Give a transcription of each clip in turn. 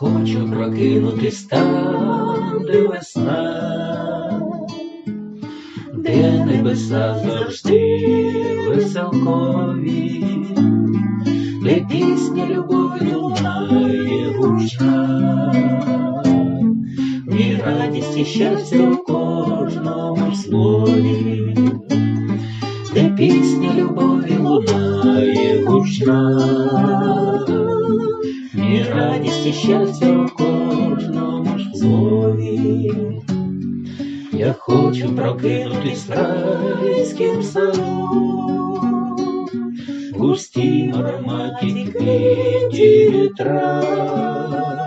прокинутись там, де весна, де небеса завжди веселкові, де пісня любові лунає гучна, і радість і щастя в кожному слові, де пісня любові лунає гучна, радість і щастя в кожному ж слові. Я хочу прокинутись в райським саду, в густім ароматі квітів трав,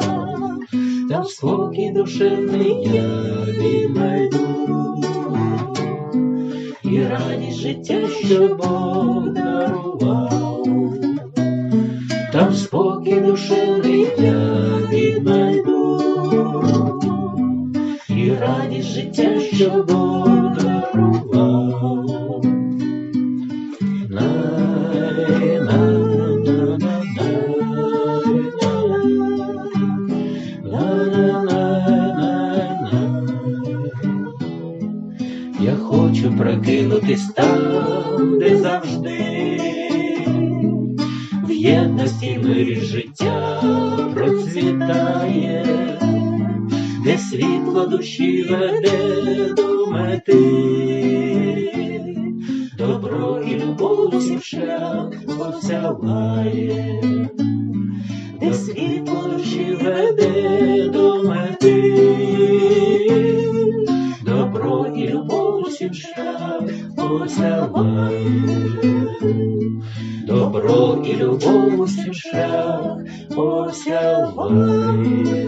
там спокій душевний я віднайду, і радість життя, що Бог дарував, там спокій радість життя, що Бог дарував. Я хочу прокинутись там, де завжди. В єдності мирі життя процвітає, де світло душі веде до мети, добро і любов всім шлях осяває, де світло душі веде до мети, добро і любов всім шлях добро і любов всім шлях осяває.